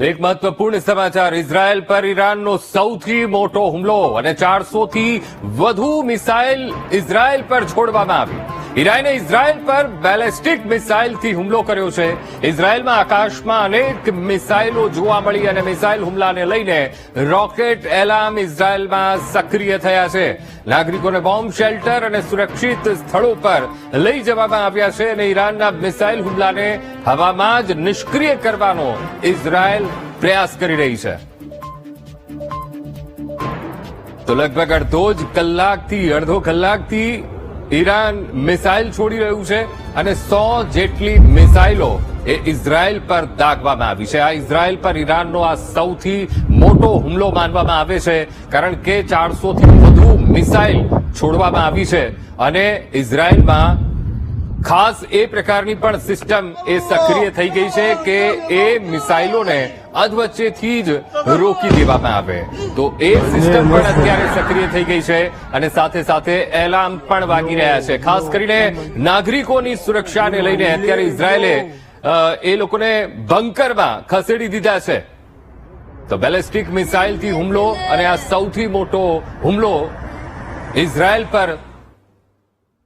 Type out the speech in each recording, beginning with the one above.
એક મહત્વપૂર્ણ સમાચાર, ઇઝરાયલ પર ઈરાનનો સૌથી મોટો હુમલો અને ચારસો થી વધુ મિસાઇલ ઇઝરાયલ પર છોડવામાં આવી. ઈરાને ઇઝરાયલ પર બેલેસ્ટિક મિસાઇલથી હુમલો કર્યો છે. ઇઝરાયલમાં આકાશમાં અનેક મિસાઇલો જોવા મળી અને મિસાઇલ હુમલાને લઈને રોકેટ એલાર્મ ઇઝરાયલમાં સક્રિય થયા છે. નાગરિકોને બોમ્બ શેલ્ટર અને સુરક્ષિત સ્થળો પર લઈ જવામાં આવ્યા છે અને ઈરાનના મિસાઇલ હુમલાને હવામાં જ નિષ્ક્રિય કરવાનો ઇઝરાયલ પ્રયાસ કરી રહી છે. તો લગભગ અડધો જ કલાકથી, અડધો કલાકથી ઈરાન મિસાઇલ છોડી રહ્યું છે અને સો જેટલી મિસાઇલો એ ઇઝરાયલ પર દાગવામાં આવી છે. આ ઇઝરાયલ પર ઈરાનનો આ સૌથી મોટો હુમલો માનવામાં આવે છે, કારણ કે ચારસોથી વધુ મિસાઇલ છોડવામાં આવી છે અને ઇઝરાયલમાં ખાસ એ પ્રકારની પણ સિસ્ટમ એ સક્રિય થઈ ગઈ છે કે એ મિસાઇલોને અધવચ્ચેથી જ રોકી દેવામાં આવે. તો એ સિસ્ટમ પણ અત્યારે સક્રિય થઈ ગઈ છે અને સાથે સાથે એલાર્મ પણ વાગી રહ્યા છે. ખાસ કરીને નાગરિકોની સુરક્ષાને લઈને અત્યારે ઇઝરાયેલે એ લોકોને બંકરમાં ખસેડી દીધા છે. તો બેલેસ્ટિક મિસાઇલથી હુમલો અને આ સૌથી મોટો હુમલો ઇઝરાયલ પર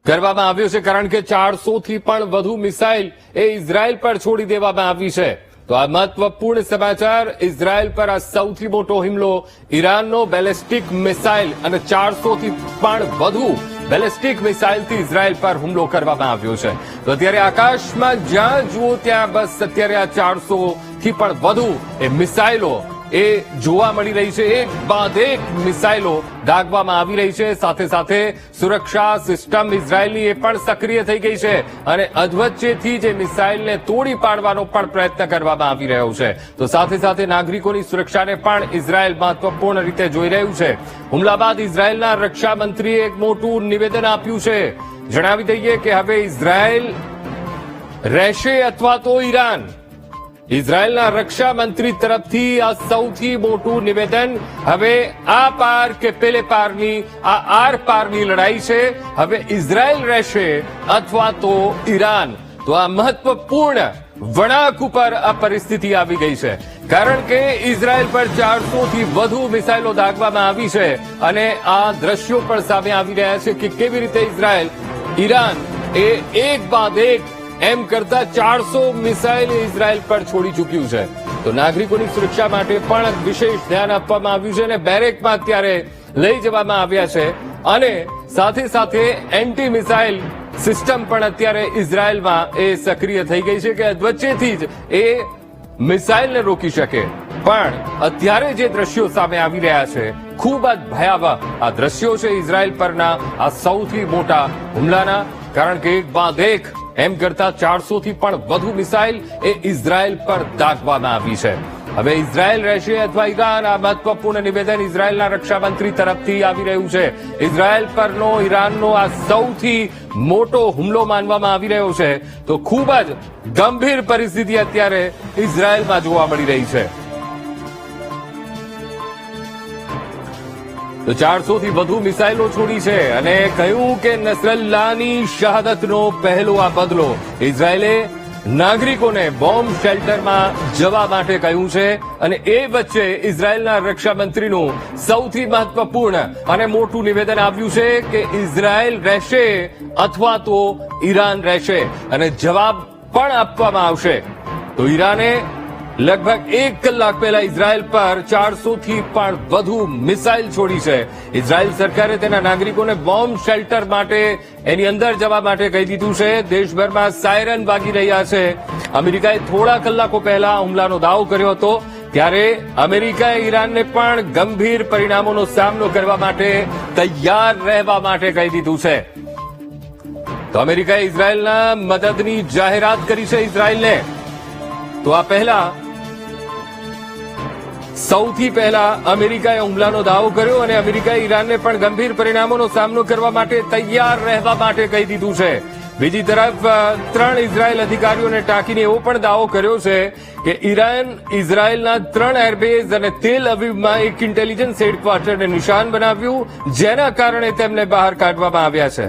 કરવામાં આવ્યો છે કારણ કે ચારસો થી પણ વધુ મિસાઇલ એ ઇઝરાયલ પર છોડી દેવામાં આવી છે. તો આ મહત્વપૂર્ણ સમાચાર, ઇઝરાયલ પર આ સૌથી મોટો હુમલો ઈરાનનો બેલેસ્ટિક મિસાઇલ અને ચારસો થી પણ વધુ બેલેસ્ટિક મિસાઇલથી ઇઝરાયલ પર હુમલો કરવામાં આવ્યો છે. તો અત્યારે આકાશમાં જ્યાં જુઓ ત્યાં બસ અત્યારે આ ચારસો થી પણ વધુ એ મિસાઇલો એ જોવા મળી રહી છે. એક મિસાઇલો દાગવામાં આવી રહી છે. સાથે સાથે સુરક્ષા સિસ્ટમ ઇઝરાયલની એ પણ સક્રિય થઈ ગઈ છે અને અધવચ્ચેથી જે મિસાઇલને તોડી પાડવાનો પણ પ્રયત્ન કરવામાં આવી રહ્યો છે. તો સાથે સાથે નાગરિકોની સુરક્ષાને પણ ઇઝરાયલ મહત્વપૂર્ણ રીતે જોઈ રહ્યું છે. હુમલા બાદ ઇઝરાયલના રક્ષામંત્રીએ એક મોટું નિવેદન આપ્યું છે. જણાવી દઈએ કે હવે ઇઝરાયલ રહેશે અથવા તો ઈરાન? ઇઝરાયલના રક્ષા મંત્રી તરફથી આ સૌથી મોટું નિવેદન, હવે આ પાર કે પેલે પારની, આ આર પારની લડાઈ છે, હવે ઇઝરાયલ રહેશે અથવા તો ઈરાન. તો આ મહત્વપૂર્ણ વળાંક ઉપર આ પરિસ્થિતિ આવી ગઈ છે. કારણ કે ઇઝરાયલ પર ચારસો થી વધુ મિસાઇલો દાગવામાં આવી છે અને આ દ્રશ્યો પણ સામે આવી રહ્યા છે કે કેવી રીતે ઇઝરાયલ, ઈરાન એ એક બાદ એક એમ કરતા ચારસો મિસાઇલ ઇઝરાયલ પર છોડી ચૂક્યું છે. તો નાગરિકોની સુરક્ષા માટે પણ વિશેષ ધ્યાન આપવામાં આવ્યું છે અને બેરેકમાં અત્યારે લઈ જવામાં આવ્યા છે. અને સાથે સાથે એન્ટી મિસાઇલ સિસ્ટમ પણ અત્યારે ઇઝરાયલમાં એ સક્રિય થઈ ગઈ છે કે વચ્ચેથી જ એ મિસાઇલને રોકી શકે. પણ અત્યારે જે દ્રશ્યો સામે આવી રહ્યા છે, ખૂબ જ ભયાવહ આ દ્રશ્યો છે ઇઝરાયલ પરના આ સૌથી મોટા હુમલાના. કારણ કે એક બાદ એક એમ કરતા ચારસો થી પણ વધુ મિસાઇલ એ ઇઝરાયલ પર દાગવામાં આવી છે. હવે ઇઝરાયલ રહેશે અથવા ઈરાન, આ મહત્વપૂર્ણ નિવેદન ઇઝરાયલના રક્ષામંત્રી તરફથી આવી રહ્યું છે. ઇઝરાયલ પરનો ઈરાનનો આ સૌથી મોટો હુમલો માનવામાં આવી રહ્યો છે. તો ખૂબ જ ગંભીર પરિસ્થિતિ અત્યારે ઇઝરાયલમાં જોવા મળી રહી છે. તો ચારસો થી વધુ મિસાઇલો છોડી છે અને કહ્યું કે નસરલ્લાની શહાદતનો પહેલો આ બદલો ઇઝરાયેલે નાગરિકોને બોમ્બ શેલ્ટરમાં જવા માટે કહ્યું છે અને એ વચ્ચે ઇઝરાયેલના રક્ષામંત્રીનું સૌથી મહત્વપૂર્ણ અને મોટું નિવેદન આવ્યું છે કે ઇઝરાયેલ રહેશે અથવા તો ઈરાન રહેશે અને જવાબ પણ આપવામાં આવશે. તો ઈરાને લગભગ એક કલાક પહેલા ઇઝરાયલ પર ચારસો થી પણ વધુ મિસાઇલ છોડી છે. ઇઝરાયલ સરકારે તેના નાગરિકોને બોમ્બ શેલ્ટર માટે એની અંદર જવા માટે કહી દીધું છે. દેશભરમાં સાયરન વાગી રહ્યા છે. અમેરિકાએ થોડા કલાકો પહેલા હુમલાનો દાવો કર્યો હતો. ત્યારે અમેરિકાએ ઈરાનને પણ ગંભીર પરિણામોનો સામનો કરવા માટે તૈયાર રહેવા માટે કહી દીધું છે. તો અમેરિકાએ ઇઝરાયલના મદદની જાહેરાત કરી છે ઇઝરાયલને. તો આ પહેલા સૌથી પહેલા અમેરિકાએ હુમલાનો દાવો કર્યો અને અમેરિકાએ ઈરાનને પણ ગંભીર પરિણામોનો સામનો કરવા માટે તૈયાર રહેવા માટે કહી દીધું છે. બીજી તરફ ત્રણ ઇઝરાયેલ અધિકારીઓને ટાંકીને એવો પણ દાવો કર્યો છે કે ઈરાન, ઇઝરાયેલના ત્રણ એરબેઝ અને તેલ અવિવમાં એક ઇન્ટેલિજન્સ હેડક્વાર્ટરને નિશાન બનાવ્યું, જેના કારણે તેમને બહાર કાઢવામાં આવ્યા છે.